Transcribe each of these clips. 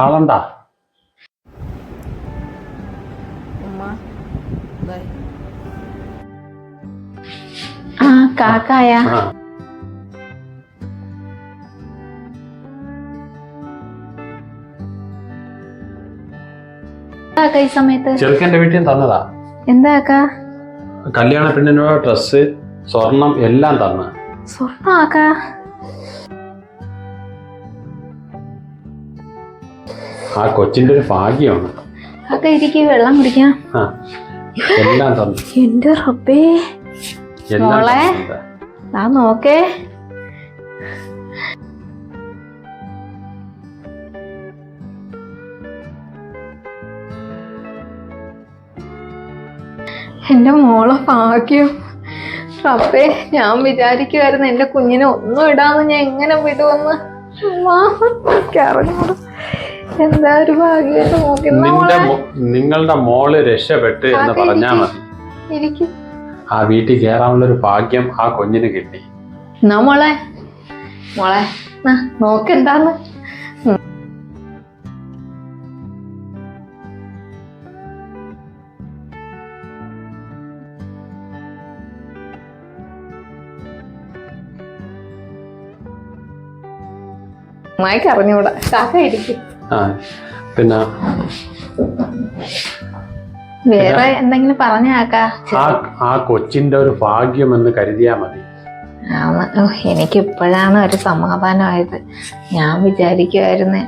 ആളണ്ടാ ഉമ്മ ദേ, ആ കാക്കായ. ഈ സമയത്ത്. വീട്ടിൽ തന്നതാ. എന്താ കല്യാണ പെണ്ണിനുള്ള ഡ്രസ്സ് സ്വർണം എല്ലാം തന്ന. സ്വർണ ആ കൊച്ചിന്റെ ഒരു ഭാഗ്യമാണ്. കാക്ക ഇരിക്കും വെള്ളം കുടിക്കാം. ആ എല്ലാം തന്നു. എന്റെ റബ്ബേ. എല്ലാം മോളെ. തന്നിട്ടുണ്ട്. ആ നോക്കേ. എന്റെ മോളെ ഭാഗ്യം. റബ്ബേ ഞാൻ വിചാരിക്കുമായിരുന്നു എന്റെ കുഞ്ഞിനെ ഒന്നും ഇടാന്ന് ഞാൻ എങ്ങനെ വിടുമെന്ന്. എനിക്കറിഞ്ഞൂടാ എന്താ ഒരു ഭാഗ്യം നിന്റെ മോ- നിങ്ങളുടെ മോൾ രക്ഷപ്പെട്ട് എന്ന് പറഞ്ഞാ മതി ആ വീട്ടിൽ കേറാനുള്ള ഒരു ഭാഗ്യം ആ കുഞ്ഞിന് കിട്ടി എന്നാ മോളെ മോളെ നാ, നോക്ക് എന്താന്ന്. അമ്മായിക്ക് അറിഞ്ഞൂടാ കാക്ക ഇരിക്കും ആ പിന്നെ വേറെ എന്തെങ്കിലും പറഞ്ഞാക്കാ ആ ആ കൊച്ചിന്റെ ഒരു ഭാഗ്യം എന്ന് കരുതിയാ മതി. എനിക്ക് ഇപ്പോഴാണ് ഒരു സമാധാനമായത്. ഞാൻ വിചാരിക്കുമായിരുന്നു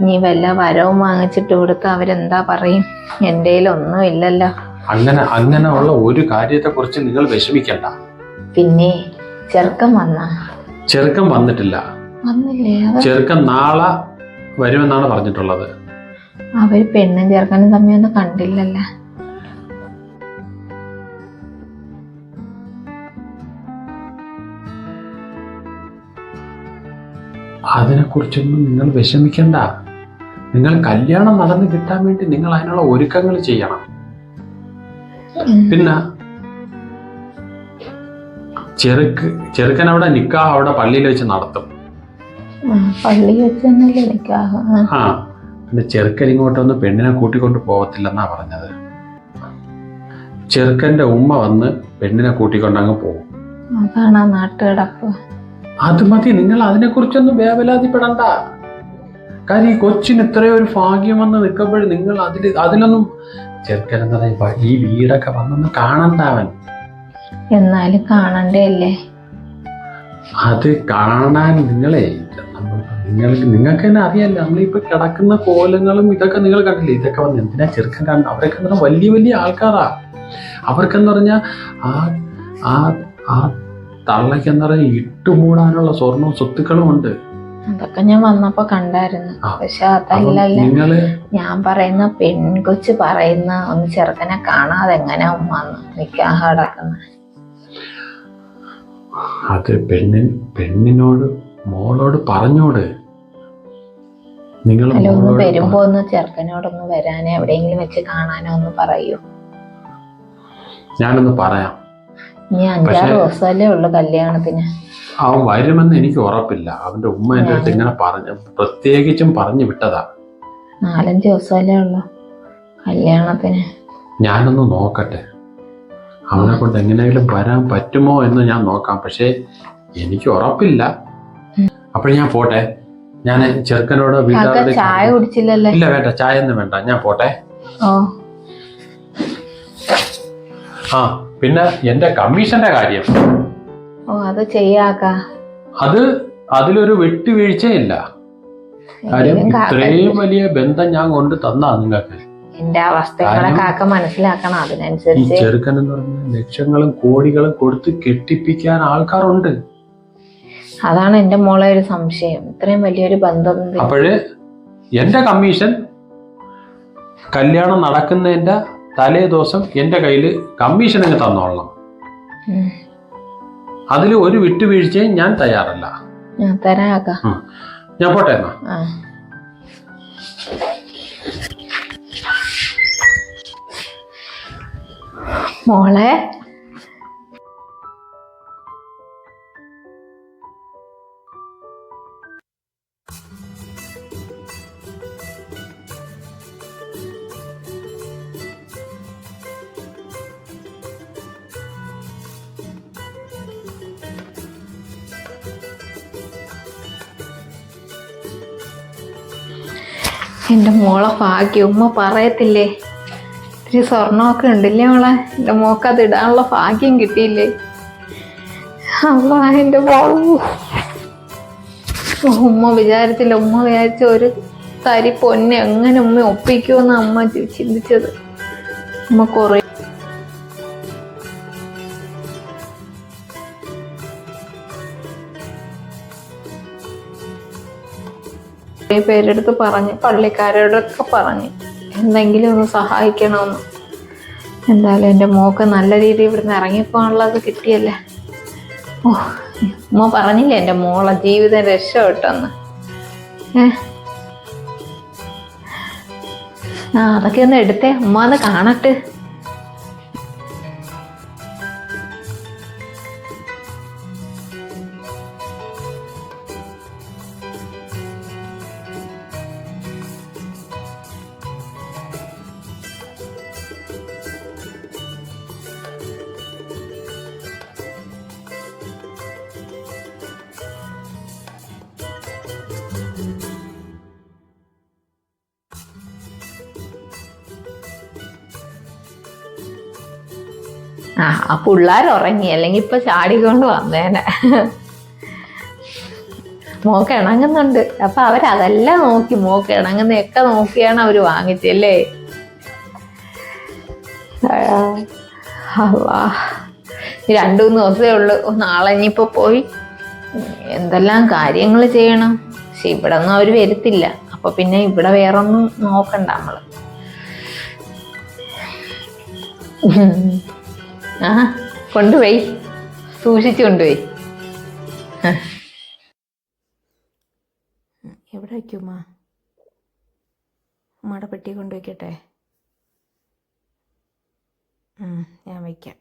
ഇനി വല്ല വരവും വാങ്ങിച്ചിട്ട് കൊടുത്ത് അവരെന്താ പറയും? എന്റെ ഒന്നും ഇല്ലല്ലോ. അങ്ങനെ അങ്ങനെ ഉള്ള ഒരു കാര്യത്തെ കുറിച്ച് നിങ്ങൾ വിഷമിക്കണ്ട. പിന്നെ ചെറുക്കൻ വന്ന? ചെറുക്കൻ വന്നിട്ടില്ല. വന്നില്ലേ? ചെറുക്കൻ നാളെ വരുമെന്നാണ് പറഞ്ഞിട്ടുള്ളത്. അവർ പെണ്ണും ചേർക്കാനും തമ്മിയൊന്നും കണ്ടില്ലല്ലോ. അതിനെക്കുറിച്ചൊന്നും നിങ്ങൾ വിഷമിക്കണ്ട. നിങ്ങൾ കല്യാണം നടന്നു കിട്ടാൻ വേണ്ടി നിങ്ങൾ അതിനുള്ള ഒരുക്കങ്ങൾ ചെയ്യണം. പിന്നെ ചെറുക്ക് ചെറുക്കൻ അവിടെ നിക്കാ അവിടെ പള്ളിയിൽ വെച്ച് നടത്തും. പള്ളി വെച്ച് തന്നെയല്ലേ നിക്കാഹ് ആ, പിന്നെ ചെറുക്കൻ ഇങ്ങോട്ടൊന്നും പെണ്ണിനെ കൂട്ടിക്കൊണ്ട് പോകത്തില്ലെന്നാ പറഞ്ഞത്. ചെറുക്കന്റെ ഉമ്മ വന്ന് പെണ്ണിനെ കൂട്ടിക്കൊണ്ട് അങ്ങ് പോകും. അതാണ് ആ നാട്ടുകിടപ്പ്. അത് മതി നിങ്ങൾ അതിനെക്കുറിച്ചൊന്നും വേവലാതിപ്പെടണ്ട കാര്യം ഈ കൊച്ചിന് ഇത്രയും ഒരു ഭാഗ്യം വന്ന് നിൽക്കുമ്പോഴും നിങ്ങൾ അതിൽ അതിലൊന്നും ചെറുക്കൻ എന്താ പറയുക ഈ വീടൊക്കെ വന്നൊന്ന് കാണണ്ട അവൻ. എന്നാലും കാണണ്ടേ അല്ലേ? അത് കാണാൻ നിങ്ങളെ നിങ്ങൾക്ക് നിങ്ങൾക്ക് തന്നെ അറിയാമല്ലോ നമ്മളിപ്പോ കിടക്കുന്ന കോലങ്ങളും ഇതൊക്കെ നിങ്ങൾ കണ്ടില്ലേ? ഇതൊക്കെ വന്ന് എന്തിനാ ചെറുക്കൻ കാണുന്നത് അവരൊക്കെ എന്ന് പറഞ്ഞാൽ വലിയ വലിയ ആൾക്കാരാ. അവർക്കെന്ന് പറഞ്ഞാൽ ആ ആ ആ തള്ളയ്ക്ക് പറഞ്ഞാൽ ഇട്ടുമൂടാനുള്ള സ്വർണവും സ്വത്തുക്കളും ഉണ്ട്. അതൊക്കെ ഞാൻ വന്നപ്പോ കണ്ടായിരുന്നു. പക്ഷെ അതല്ല അതല്ലല്ല ഞാൻ പറയുന്ന പെൺകൊച്ച് പറയുന്ന ഒന്ന് ചെറുക്കനെ കാണാതെ എങ്ങനെ ഉമ്മ നിക്കാഹടക്കുന്ന അത് പെണ്ണിൻ പെണ്ണിനോട് മോളോട് പറഞ്ഞോട്. നിങ്ങൾ വരുമ്പോ ഒന്ന് ചെറുക്കനോടൊന്ന് വരാനേ എവിടെയെങ്കിലും വെച്ച് കാണാനോ ഒന്ന് പറയൂ. ഞാനൊന്ന് പറയാം. ഇനി അഞ്ചാറ് ദിവസമല്ലേ ഉള്ളു കല്യാണത്തിന്. അവൻ വരുമെന്ന് എനിക്ക് ഉറപ്പില്ല. അവന്റെ ഉമ്മ എന്റെ അടുത്ത് ഇങ്ങനെ പറഞ്ഞു പ്രത്യേകിച്ചും പറഞ്ഞു വിട്ടതാ. നാലഞ്ച് ദിവസമല്ലേ ഉള്ളു കല്യാണത്തിന്. ഞാനൊന്ന് നോക്കട്ടെ. അവനെ കൊണ്ട് എങ്ങനെയെങ്കിലും വരാൻ പറ്റുമോ എന്ന് ഞാൻ നോക്കാം. പക്ഷേ എനിക്ക് ഉറപ്പില്ല. അപ്പോൾ ഞാൻ പോട്ടെ. ഞാൻ ചെറുക്കനോട് വീട്ടുകാരോട് ചായ കുടിച്ചില്ലല്ലേ? ഇല്ല വേണ്ട ചായ ഒന്നും വേണ്ട. ഞാൻ പോട്ടെ. ആ പിന്നെ എന്റെ കമ്മീഷന്റെ കാര്യം. ഓ അത് ചെയ്യാക്ക. അത് അതിലൊരു വിട്ടുവീഴ്ചയില്ല. കാര്യം ഇത്രയും വലിയ ബന്ധം ഞാൻ കൊണ്ട് തന്നാ നിങ്ങൾക്ക് എന്റെ അവസ്ഥകളെ കാക്ക മനസ്സിലാക്കണം അതിനനുസരിച്ച്. ചെറുക്കൻ എന്ന് പറഞ്ഞ ലക്ഷങ്ങളും കോടികളും കൊടുത്ത് കെട്ടിപ്പിക്കാൻ ആൾക്കാരുണ്ട്. അതാണ് എന്റെ മോളെ ഒരു സംശയം. ഇത്രയും വലിയൊരു ബന്ധം അപ്പോഴ് എന്റെ കമ്മീഷൻ കല്യാണം നടക്കുന്നതിന്റെ തലേ ദിവസം എന്റെ കയ്യിൽ കമ്മീഷൻ അങ്ങ് തന്നോളണം. അതിൽ ഒരു വിട്ടുവീഴ്ചയും ഞാൻ തയ്യാറല്ല. ഞാൻ പോട്ടെ എന്നാ. മോളെ എന്റെ മോളെ ഭാഗ്യം. ഉമ്മ പറയത്തില്ലേ? ഇത്തിരി സ്വർണമൊക്കെ ഉണ്ടല്ലേ മോളെ? എന്റെ മോക്ക് അത് ഇടാനുള്ള ഭാഗ്യം കിട്ടിയില്ലേ? അല്ല എന്റെ മോളു. ഉമ്മ വിചാരിച്ചില്ല ഉമ്മ വിചാരിച്ച ഒരു തരി പൊന്നെ എങ്ങനെ ഉമ്മ ഒപ്പിക്കുമെന്ന് അമ്മ ചിന്തിച്ചത്. ഉമ്മ കുറേ പേരെടുത്ത് പറഞ്ഞ് പള്ളിക്കാരോടൊക്കെ പറഞ്ഞ് എന്തെങ്കിലും ഒന്ന് സഹായിക്കണമെന്ന്. എന്തായാലും എന്റെ മോക്ക് നല്ല രീതിയിൽ ഇവിടുന്ന് ഇറങ്ങിപ്പോകാനുള്ളത് കിട്ടിയല്ലേ. ഓ ഉമ്മ പറഞ്ഞില്ലേ എന്റെ മോളെ ജീവിതം രക്ഷപ്പെട്ടെന്ന്. ഏ? ആ അതൊക്കെ ഒന്ന് എടുത്തേ. ഉമ്മ അത് കാണട്ടെ. ആ പിള്ളേർ ഉറങ്ങി. അല്ലെങ്കിൽ ഇപ്പൊ ചാടിക്കൊണ്ട് വന്നേനെ. മോക്ക് ഇണങ്ങുന്നുണ്ട്. അപ്പൊ അവരതെല്ലാം നോക്കി. മോക്ക് ഇണങ്ങുന്നതൊക്കെ നോക്കിയാണ് അവർ വാങ്ങിച്ചല്ലേ. രണ്ടു മൂന്ന് ദിവസമേ ഉള്ളൂ. നാളെ ഇനിയിപ്പോ പോയി. എന്തെല്ലാം കാര്യങ്ങൾ ചെയ്യണം? പക്ഷെ ഇവിടെ ഒന്നും അവർ വരുത്തില്ല. അപ്പൊ പിന്നെ ഇവിടെ വേറൊന്നും നോക്കണ്ട നമ്മൾ. ഉം. ആ കൊണ്ടുപോയി. സൂക്ഷിച്ചു കൊണ്ടുപോയി. എവിടെ വയ്ക്കും ഉമ്മ? ഉമ്മയുടെ പെട്ടി കൊണ്ടുവയ്ക്കട്ടെ ഞാൻ വയ്ക്കാം.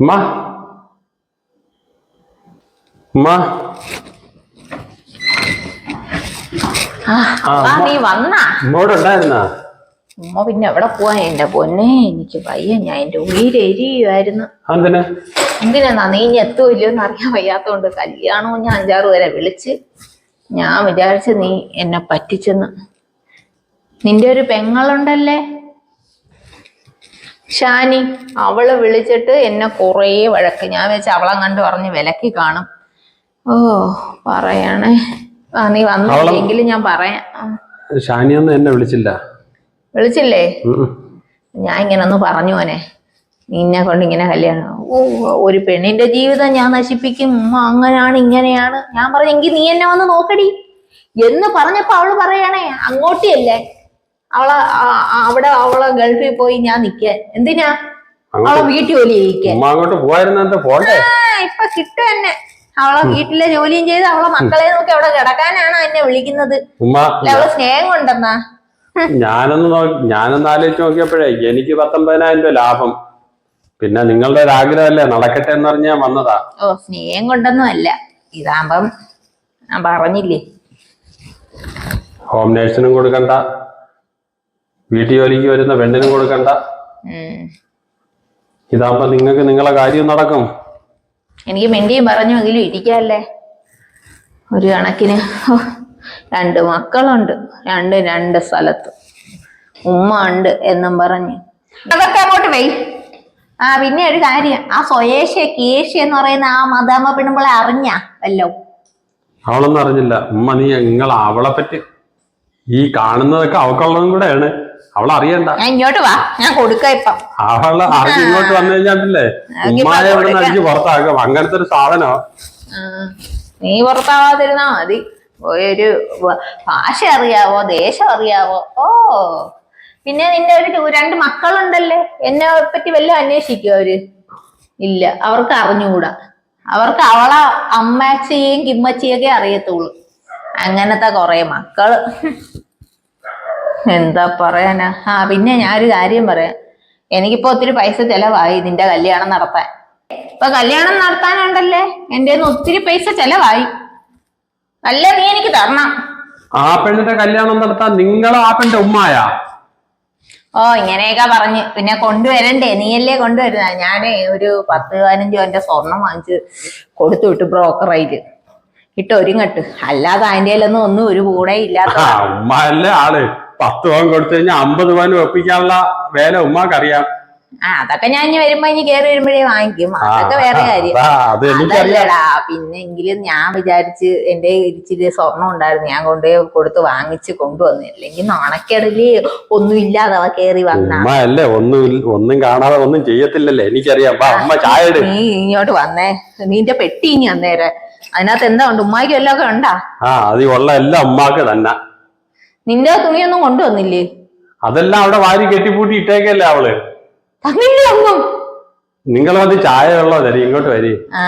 ഉമ്മ. ഉമ്മ ആ അപ്പാ നീ വന്നാ. ഉമ്മ പിന്നെ എവിടെ പോവാ? എന്റെ പൊന്നെ എനിക്ക് വയ്യ. ഞാൻ എന്റെ ഉയിരെരിയുമായിരുന്നു എന്തിനാ എന്തിനാ നീ ഇനി എത്തുമല്ലോ എന്ന് അറിയാൻ വയ്യാത്തോണ്ട് കല്യാണവും ഞാൻ അഞ്ചാറ് വരെ വിളിച്ച് ഞാൻ വിചാരിച്ച നീ എന്നെ പറ്റിച്ചെന്ന്. നിന്റെ ഒരു പെങ്ങളുണ്ടല്ലേ? ഷാനി അവൾ വിളിച്ചിട്ട് എന്നെ കുറേ വഴക്ക്. ഞാൻ വെച്ച് അവളെ കണ്ട് പറഞ്ഞ് വിലക്കി കാണും. ഓ പറയണേ. നീ വന്നില്ലെങ്കിൽ ഞാൻ പറയാം. ഷാനിയൊന്നും എന്നെ വിളിച്ചില്ല. വിളിച്ചില്ലേ. ഞാൻ ഇങ്ങനെ ഒന്ന് പറഞ്ഞു മോനെ. നിന്നെ കൊണ്ട് ഇങ്ങനെ കല്യാണം ഓ ഒരു പെണ്ണിന്റെ ജീവിതം ഞാൻ നശിപ്പിക്കും. ഉമ്മ അങ്ങനെയാണ് ഇങ്ങനെയാണ്. ഞാൻ പറഞ്ഞു എങ്കിൽ നീ എന്നെ വന്ന് നോക്കടി. എന്ന് പറഞ്ഞപ്പോ അവൾ പറയണേ അങ്ങോട്ടിയല്ലേ. അവളെ അവിടെ അവളെ ഗൾഫിൽ പോയി ഞാൻ നിക്കാൻ എന്തിനാ? അവളെ വീട്ടിൽ ജോലി ചെയ്യിക്കാൻ ഇപ്പൊ കിട്ടും എന്നെ. അവളെ വീട്ടിലെ ജോലിയും ചെയ്ത് അവളെ മക്കളെ നോക്കി അവിടെ കിടക്കാനാണ് എന്നെ വിളിക്കുന്നത്. അവൾ സ്നേഹം കൊണ്ടെന്നാ ഞാനൊന്ന് ഞാനൊന്ന് ആലോചിച്ച് നോക്കിയപ്പോഴേ എനിക്ക് പത്തൊമ്പതിനായിരം രൂപ ലാഭം. പിന്നെ നിങ്ങളുടെ ഒരു ആഗ്രഹമല്ലേ? നടക്കട്ടെ എന്ന് പറഞ്ഞാ വന്നതാ. ഓ സ്നേഹം കൊണ്ടൊന്നും അല്ല. ഇതാകുമ്പം ഞാൻ പറഞ്ഞില്ലേ? ഹോം നേഴ്സിനും കൊടുക്കണ്ട. വീട്ടു ജോലിക്ക് വരുന്ന പെണ്ണിനും കൊടുക്കണ്ട. ഇതാകുമ്പോ നിങ്ങൾക്ക് നിങ്ങളെ കാര്യം നടക്കും. എനിക്ക് മെണ്ടിയും പറഞ്ഞു എങ്കിലും ഇരിക്കല്ലേ? ഒരു കണക്കിന്. രണ്ട് മക്കളുണ്ട്. രണ്ട് രണ്ട് സ്ഥലത്ത്. ഉമ്മ ഉണ്ട് എന്നും പറഞ്ഞു. അതൊക്കെ അങ്ങോട്ട് വെയ് ആ പിന്നെ ഒരു കാര്യം. ആ സ്വയേഷ്യ കേശി എന്ന് പറയുന്ന ആ മദാമ പെണ്ണുമ്പളെ അറിഞ്ഞ? വല്ലോ അവളൊന്നും അറിഞ്ഞില്ല. ഉമ്മ നീ നിങ്ങൾ അവളെ പറ്റി ഈ കാണുന്നതൊക്കെ അവക്കുള്ളതും കൂടെയാണ്. അവൾ അറിയണ്ട ഇങ്ങോട്ട് വാ. ഞാൻ കൊടുക്കാം ഇപ്പം. അവൾ അറിഞ്ഞ് ഇങ്ങോട്ട് വന്നു കഴിഞ്ഞാണ്ടല്ലേ ഉമ്മായ ഇവിടെ നിന്ന് അടിച്ച് പുറത്താക്കും. അങ്ങനത്തെ ഒരു സാധനോ നീ പുറത്താവാതിരുന്നാ മതി. ഒരു ഭാഷ അറിയാവോ ദേശം അറിയാവോ? ഓ പിന്നെ നിന്റെ ഒരു രണ്ട് മക്കളുണ്ടല്ലേ? എന്നെ പറ്റി വല്ല അന്വേഷിക്കോ അവർ? ഇല്ല അവർക്ക് അറിഞ്ഞുകൂടാ. അവർക്ക് അവളെ അമ്മച്ചിയും കിമ്മച്ചിയൊക്കെ അറിയത്തുള്ളൂ. അങ്ങനത്തെ കുറെ മക്കൾ. എന്താ പറയാനാ? ആ പിന്നെ ഞാനൊരു കാര്യം പറയാം. എനിക്കിപ്പോ ഒത്തിരി പൈസ ചെലവായി ഇതിന്റെ കല്യാണം നടത്താൻ. ഇപ്പൊ കല്യാണം നടത്താനുണ്ടല്ലേ? എന്റെ ഒത്തിരി പൈസ ചെലവായി. അല്ല നീ എനിക്ക് തരണം. ആ പെണ്ണിന്റെ കല്യാണം നടത്താൻ നിങ്ങൾ ആ പെണ്ണിന്റെ ഉമ്മായ? ഓ ഇങ്ങനെയൊക്കെ പറഞ്ഞ്. പിന്നെ കൊണ്ടുവരണ്ടേ? നീയല്ലേ കൊണ്ടുവരുന്ന? ഞാനേ ഒരു പത്ത് പതിനഞ്ച് എന്റെ സ്വർണം വാങ്ങിച്ച് കൊടുത്തു വിട്ടു ബ്രോക്കറായിട്ട് ഇട്ട് ഒരുങ്ങട്ട്. അല്ലാതെ കയ്യിലൊന്നും ഒന്നും ഒരു കൂടെ ഇല്ലാത്ത ഉമ്മ അല്ലേ ആൾ. പത്ത് പവൻ കൊടുത്തു കഴിഞ്ഞാൽ അമ്പത് പവൻ ഒപ്പിക്കാനുള്ള വേല ഉമ്മാക്ക് അറിയാം ആ അതൊക്കെ ഞാൻ ഇനി വരുമ്പോ ഇനി കേറി വരുമ്പോഴേ വാങ്ങിക്കും. അതൊക്കെ വേറെ കാര്യം. അതല്ലടാ പിന്നെങ്കിലും ഞാൻ വിചാരിച്ച് എന്റെ ഇച്ചിരി സ്വർണം ഉണ്ടായിരുന്നു. ഞാൻ കൊണ്ടുപോയി കൊടുത്ത് വാങ്ങിച്ച് കൊണ്ടുവന്നു. അല്ലെങ്കിൽ നാണക്കേടൽ ഒന്നും ഇല്ലാതെ അവ കേറി വന്നല്ലേ ഒന്നും ഒന്നും കാണാതെ ഒന്നും ചെയ്യത്തില്ലല്ലേ? എനിക്കറിയാം. നീ ഇങ്ങോട്ട് വന്നേ. നിന്റെ പെട്ടി ഇനി അന്നേരം. അതിനകത്ത് എന്താ ഉണ്ട്? ഉമ്മായിക്കും എല്ലാം ഒക്കെ ഉണ്ടാ? ആ അത് ഉള്ള എല്ലാം ഉമ്മാക്ക് തന്നെ. നിന്റെ തുണിയൊന്നും കൊണ്ടുവന്നില്ലേ? അതെല്ലാം അവിടെ വാരി കെട്ടിപ്പൂട്ടി ഇട്ടേക്കല്ലേ അവൾ. തന്നില്ല ഒന്നും? നിങ്ങൾ വന്ന് ചായ വെള്ളോ തരി ഇങ്ങോട്ട് വരി. ആ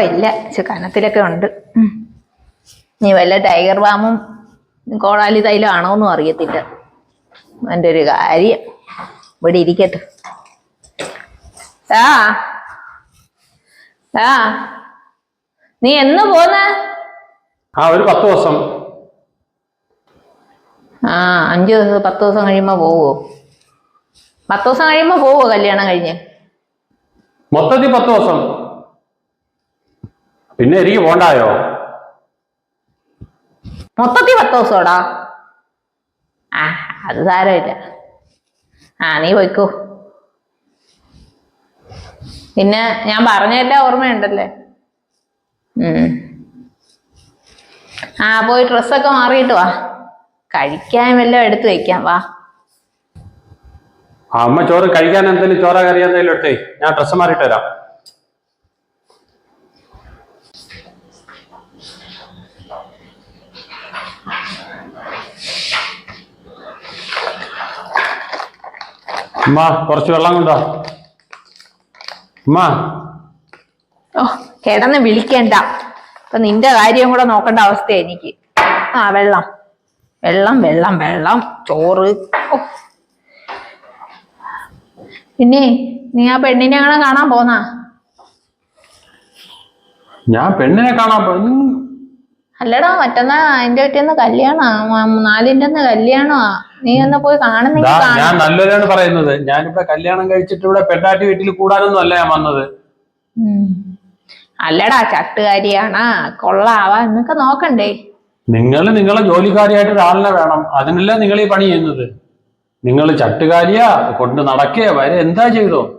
ഇല്ല കനത്തിലൊക്കെ ഉണ്ട്. നീ വല്ല ടൈഗർ ബാമും കോടാലി തൈലം ആണോന്നും അറിയത്തില്ല. എന്റെ ഒരു കാര്യം. ഇവിടെ ഇരിക്കട്ടെ. ആ. ആ. നീ എന്ന് പോന്നേ? ആ ഒരു പത്ത് ദിവസം. ആ അഞ്ച് ദിവസം പത്ത് ദിവസം കഴിയുമ്പോ പോവോ? പത്ത് ദിവസം കഴിയുമ്പോ പോവോ കല്യാണം കഴിഞ്ഞ്? മൊത്തത്തിൽ പത്ത് ദിവസം. പിന്നെ എനിക്ക് പോണ്ടായോ? മൊത്തത്തിൽ പത്ത് ദിവസോടാ? ആ അത് സാരമില്ല. ആ നീ പോയിക്കോ. പിന്നെ ഞാൻ പറഞ്ഞതല്ലേ ഓർമ്മയുണ്ടല്ലേ? ഉം. ആ പോയി ഡ്രസ്സൊക്കെ മാറിയിട്ട് വാ. കഴിക്കാൻ വല്ലതും എടുത്തു വെക്കാം വാ. അമ്മ ചോറ് കഴിക്കാൻ എന്തെങ്കിലും ചോറ കറി എന്തെങ്കിലും എടുത്തേ. ഞാൻ ഡ്രസ്സ് മാറിയിട്ട് വരാം. അമ്മ കുറച്ച് വെള്ളം കൊണ്ടോ അമ്മ ഓ കിടന്ന് വിളിക്കണ്ട. ഇപ്പൊ നിന്റെ കാര്യം കൂടെ നോക്കേണ്ട അവസ്ഥ എനിക്ക്. ആ വെള്ളം. വെള്ളം വെള്ളം വെള്ളം. ചോറ്. പിന്നെ നീ ആ പെണ്ണിനെ ആണോ കാണാൻ പോന്നാ? ഞാൻ പെണ്ണിനെ കാണാൻ അല്ലടാ മറ്റന്നാ അതിന്റെ വീട്ടിന്ന് കല്യാണാ. നാലിന്റെ അന്ന് കല്യാണമാ നീ ഒന്ന് പോയി കാണുന്നെങ്കിൽ ഞാൻ നല്ലതാണ് പറയുന്നത്. ഞാനിവിടെ കല്യാണം കഴിച്ചിട്ട് ഇവിടെ പെണ്ണാട്ടി വീട്ടിൽ കൂടാനൊന്നും അല്ല ഞാൻ വന്നത്. അല്ലടാ ചട്ടുകാരിയാണാ. കൊള്ളാവാ. എന്നൊക്കെ നോക്കണ്ടേ. നിങ്ങൾ നിങ്ങളെ ജോലിക്കാരിയായിട്ട് ഒരാളിനെ വേണം. അതിനല്ല നിങ്ങൾ ഈ പണി ചെയ്യുന്നത്. നിങ്ങൾ ചട്ടുകാരിയാ കൊണ്ട് നടക്കേ വരെ എന്താ ചെയ്തോ?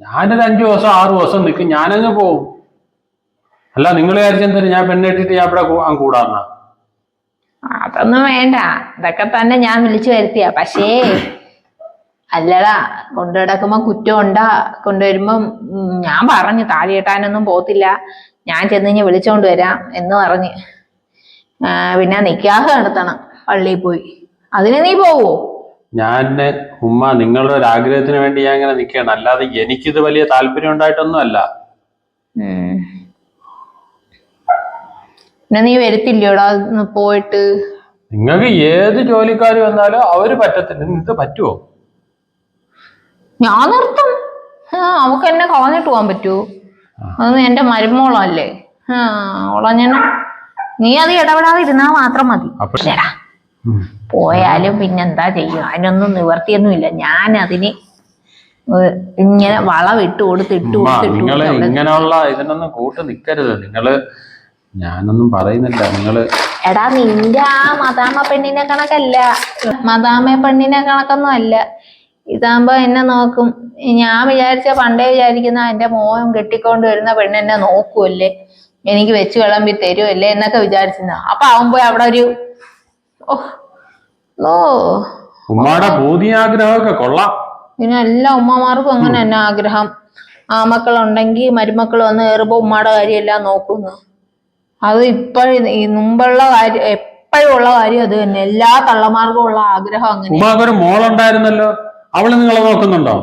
ഞാനൊരു അഞ്ചു ദിവസം ആറു ദിവസം നിൽക്കും ഞാനങ്ങ് പോവും. അല്ല നിങ്ങൾ വിചാരിച്ചെന്തായാലും ഞാൻ പെണ്ണെട്ടിട്ട് ഞാൻ ഇവിടെ കൂടാന്ന. അതൊന്നും വേണ്ട. ഇതൊക്കെ തന്നെ ഞാൻ വിളിച്ചു വരുത്തിയ. പക്ഷേ അല്ലടാ കൊണ്ടു കിടക്കുമ്പോ കുറ്റം ഉണ്ടാ കൊണ്ടുവരുമ്പം ഞാൻ പറഞ്ഞു താലി കെട്ടാനൊന്നും പോത്തില്ല. ഞാൻ ചെന്ന് കഴിഞ്ഞ് വിളിച്ചോണ്ട് വരാം എന്ന് പറഞ്ഞ്. പിന്നെ നിക്കാഹ് നടത്തണം പള്ളിയിൽ പോയി. അതിന് നീ പോവോ? ഞാൻ ഉമ്മ നിങ്ങളുടെ ഒരു ആഗ്രഹത്തിന് വേണ്ടി ഞാൻ ഇങ്ങനെ നിൽക്കുകയാണ് അല്ലാതെ എനിക്കിത് വലിയ താല്പര്യം ഉണ്ടായിട്ടൊന്നും അല്ല. പിന്നെ നീ വരത്തില്ലയോടാ പോയിട്ട്? നിങ്ങൾക്ക് ഏത് ജോലിക്കാർ വന്നാലും അവർ പറ്റത്തില്ല. നിങ്ങൾക്ക് പറ്റുമോ ഞാൻ നിർത്തും അവക്ക് എന്നെ കളഞ്ഞിട്ട് പോകാൻ പറ്റുമോ അത് എന്റെ മരുമോളല്ലേ. ആ നീ അത് ഇടപെടാതെ ഇരുന്നാ മാത്രം മതി. പോയാലും പിന്നെന്താ ചെയ്യും അതിനൊന്നും നിവർത്തിയൊന്നുമില്ല. ഞാൻ അതിന് ഇങ്ങനെ വളം ഇട്ട് കൊടുത്ത് ഇട്ട് ഉമ്മ, കൊടുത്ത് നിങ്ങൾ ഇങ്ങനെയുള്ള ഇതിനൊന്നും കൂട്ട് നിൽക്കരുത് നിങ്ങൾ ഞാനൊന്നും പറയുന്നില്ല. നിങ്ങൾ എടാ നിന്റെ ആ മദാമ പെണ്ണിനെ കണക്കല്ല. മദാമ പെണ്ണിനെ കണക്കൊന്നും അല്ല. ഇതാകുമ്പോ എന്നെ നോക്കും. ഞാൻ വിചാരിച്ച പണ്ടേ വിചാരിക്കുന്ന എന്റെ മോഹം കെട്ടിക്കൊണ്ട് വരുന്ന പെണ്ണെന്നെ നോക്കുമല്ലേ എനിക്ക് വെച്ച് വിളമ്പി തരുമല്ലേ എന്നൊക്കെ വിചാരിച്ചിരുന്ന. അപ്പൊ ആവുമ്പോ അവിടെ ഒരു ഓ. ഉമ്മയുടെ പൂതിയാഗ്രഹമൊക്കെ കൊള്ളാം. പിന്നെ എല്ലാ ഉമ്മമാർക്കും അങ്ങനെ തന്നെ ആഗ്രഹം. ആ മക്കളുണ്ടെങ്കിൽ മരുമക്കൾ വന്ന് കയറുമ്പോ ഉമ്മയുടെ കാര്യമെല്ലാം നോക്കുന്നു. അത് ഇപ്പോഴും ഈ മുമ്പുള്ള കാര്യം എപ്പോഴും ഉള്ള കാര്യം അത് തന്നെ. എല്ലാ തള്ളമാർക്കും ഉള്ള ആഗ്രഹം അങ്ങനെ. മോളുണ്ടായിരുന്നല്ലോ. അവൾ നിങ്ങളെ നോക്കുന്നുണ്ടോ?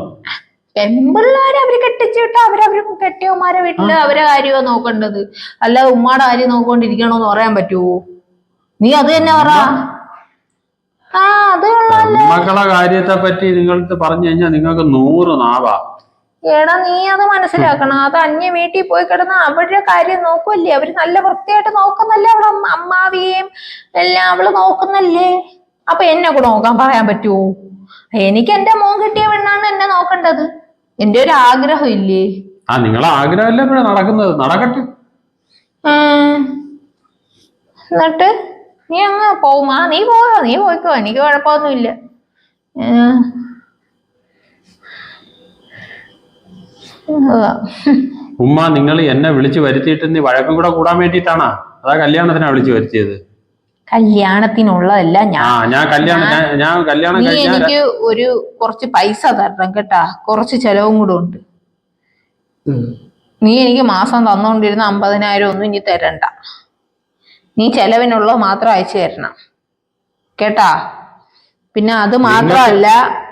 പെൺപിള്ളേരെ അവർ കെട്ടിച്ചു വിട്ടാ അവരവര് കെട്ടിയവന്മാരെ വീട്ടിൽ അവരെ കാര്യമാ നോക്കേണ്ടത്. അല്ല ഉമ്മാടെ കാര്യം നോക്കൊണ്ടിരിക്കണോന്ന് പറയാൻ പറ്റുമോ നീ അത് തന്നെ പറ. ആ അത് മക്കളെ കാര്യത്തെ പറ്റി നിങ്ങളടുത്ത് പറഞ്ഞു കഴിഞ്ഞാൽ നിങ്ങൾക്ക് നൂറ് നാവാ. എടാ നീ അത് മനസ്സിലാക്കണം. അത് അന്യ വീട്ടിൽ പോയി കിടന്ന അവരുടെ കാര്യം നോക്കുമല്ലേ അവർ നല്ല വൃത്തിയായിട്ട് നോക്കുന്നല്ലേ അവളെ അമ്മാവിയേം അമ്മാവിയെയും എല്ലാം അവൾ നോക്കുന്നല്ലേ? അപ്പൊ എന്നെ കൂടെ നോക്കാൻ പറയാൻ പറ്റുമോ എനിക്ക് എന്റെ മോൻ കിട്ടിയ പെണ്ണാണ് എന്നെ നോക്കേണ്ടത്. എന്റെ ഒരു ആഗ്രഹം ഇല്ലേ? ആ നിങ്ങളെ ആഗ്രഹമല്ലേ ഇവിടെ നടക്കുന്നത്? നടക്കട്ടെ. ഉം. എന്നിട്ട് നീ അങ്ങ് പോവും ആ നീ പോയോ നീ പോയിക്കോ. എനിക്ക് കുഴപ്പമൊന്നുമില്ല. ഉം. ഉവ്വ. ഉമ്മ നിങ്ങൾ എന്നെ വിളിച്ചു വരുത്തിയിട്ട് നീ വഴക്കും കൂടെ കൂടാൻ വേണ്ടിയിട്ടാണോ? അതാ കല്യാണത്തിനാ വിളിച്ചു വരുത്തിയത്. കല്യാണത്തിനുള്ളതല്ല ഞാൻ. ഞാൻ കല്യാണം ഞാൻ- ഞാൻ കല്യാണം നീ എനിക്ക് ഒരു കുറച്ച് പൈസ തരണം കേട്ടാ. കുറച്ച് ചെലവും കൂടെ ഉണ്ട്. നീ എനിക്ക് മാസം തന്നോണ്ടിരുന്ന അമ്പതിനായിരം ഒന്നും ഇനി തരണ്ട. നീ ചെലവിനുള്ളത് മാത്രം അയച്ചു തരണം. കേട്ടാ? പിന്നെ അത് മാത്രമല്ല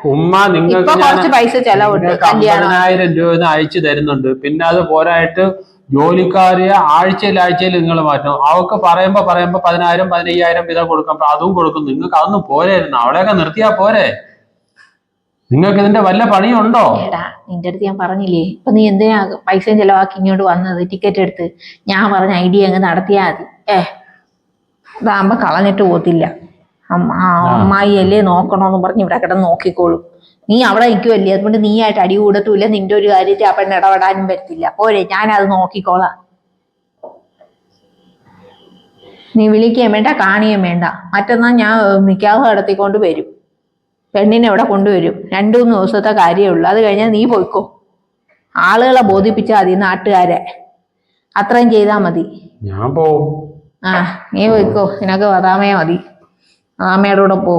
ഉമ്മ നിങ്ങൾക്ക് കുറച്ച് പൈസ ചെലവുണ്ട് അമ്പതിനായിരം രൂപ അയച്ചു തരുന്നുണ്ട്. പിന്നെ അത് പോരായിട്ട് ജോലിക്കാരെ ആഴ്ചയിൽ ആഴ്ചയിൽ നിങ്ങൾ മാറ്റണം അവർക്ക് പറയുമ്പോ പറയുമ്പോ പതിനായിരം പതിനയ്യായിരം വീതം കൊടുക്കാം അതും കൊടുക്കും. നിങ്ങൾക്ക് അതൊന്നും പോരായിരുന്നു അവിടെയൊക്കെ നിർത്തിയാ പോരെ. നിങ്ങൾക്ക് ഇതിന്റെ വല്ല പണിയുണ്ടോ? നിന്റെ അടുത്ത് ഞാൻ പറഞ്ഞില്ലേ ഇപ്പൊ നീ എന്തിനാ പൈസയും ചെലവാക്കി ഇങ്ങോട്ട് വന്നത്? ടിക്കറ്റ് എടുത്ത്. ഞാൻ പറഞ്ഞ ഐഡിയ അങ്ങ് നടത്തിയാ മതി. ഏ അതാകുമ്പോ കളഞ്ഞിട്ട് പോത്തില്ല അമ്മായി അല്ലേ നോക്കണോന്ന് പറഞ്ഞ് ഇവിടെ കിടന്ന് നോക്കിക്കോളും. നീ അവിടെ നിൽക്കുമല്ലേ അതുകൊണ്ട് നീ ആയിട്ട് അടി കൂടത്തുമില്ല നിന്റെ ഒരു കാര്യത്തിൽ ആ പെണ്ണ് ഇടപെടാനും പറ്റില്ല. പോരെ ഞാനത് നോക്കിക്കോളാം. നീ വിളിക്കുകയും വേണ്ട കാണുകയും വേണ്ട. മറ്റന്നാൾ ഞാൻ നിൽക്കാതെ നടത്തിക്കൊണ്ട് വരും. പെണ്ണിനെ ഇവിടെ കൊണ്ടുവരും. രണ്ടു മൂന്ന് ദിവസത്തെ കാര്യമേ ഉള്ളൂ. അത് കഴിഞ്ഞാൽ നീ പോയിക്കോ. ആളുകളെ ബോധിപ്പിച്ചാൽ മതി നാട്ടുകാരെ. അത്രയും ചെയ്താൽ മതി. ഞാൻ പോവും. ആ നീ പോയിക്കോ. നിനക്ക് വതാമയെ മതി. വതാമയുടെ കൂടെ പോ.